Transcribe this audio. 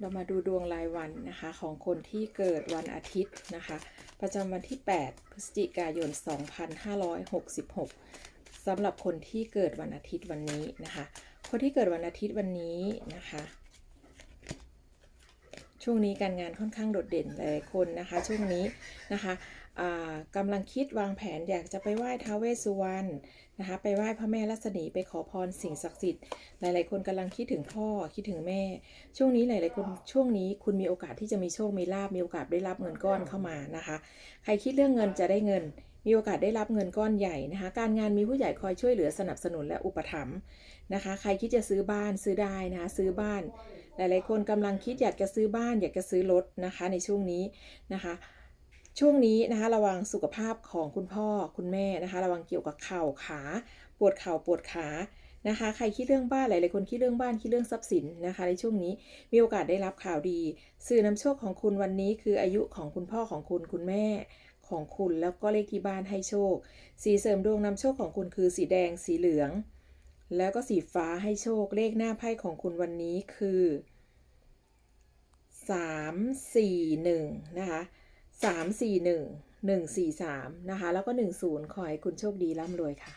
เรามาดูดวงรายวันนะคะ ของคนที่เกิดวันอาทิตย์นะคะ ประจำวันที่ 8 พฤศจิกายน 2566สำหรับคนที่เกิดวันอาทิตย์วันนี้นะคะ คนที่เกิดวันอาทิตย์วันนี้นะคะ ช่วงนี้การงานค่อนข้างโดดเด่นหลายคนนะคะ ช่วงนี้นะคะกำลังคิดวางแผนอยากจะไปไหว้ท้าวเวสสุวรรณนะคะ ไปไหว้พระแม่รัศมีไปขอพรสิ่งศักดิ์สิทธิ์หลาย ๆ คนกำลังคิดถึงพ่อคิดถึงแม่ ช่วงนี้หลาย ๆ คนช่วงนี้คุณมีโอกาสที่จะมีโชคมีลาบมีโอกาสได้รับเงินก้อนเข้ามานะคะ ใครคิดเรื่องเงินจะได้เงิน มีโอกาสได้รับเงินก้อนใหญ่นะคะ การงานมีผู้ใหญ่คอยช่วยเหลือสนับสนุนและอุปถัมภ์นะคะ ใครคิดจะซื้อบ้านซื้อได้นะคะซื้อบ้าน หลายๆ คนกำลังคิดอยากจะซื้อบ้านอยากจะซื้อรถนะคะในช่วงนี้นะคะ ช่วงนี้นะคะระวังสุขภาพของคุณพ่อคุณแม่นะคะ ระวังเกี่ยวกับเข่าขาปวดเข่าปวดขานะคะ ใครคิดเรื่องบ้านหลายๆคนคิดเรื่องบ้านคิดเรื่องทรัพย์สินนะคะ ในช่วงนี้มีโอกาสได้รับข่าวดี สื่อนำโชคของคุณวันนี้คืออายุของคุณพ่อของคุณคุณแม่ของคุณแล้วก็เลขที่บ้านให้โชค สีเสริมดวงนำโชคของคุณคือสีแดงสีเหลือง แล้วก็สีฟ้าให้โชคเลขหน้าไพ่ของคุณวันนี้คือสามสี่หนึ่งนะคะสามสี่หนึ่งหนึ่งสี่สามนะคะ แล้วก็หนึ่งศูนย์ขอให้คุณโชคดีร่ำรวยค่ะ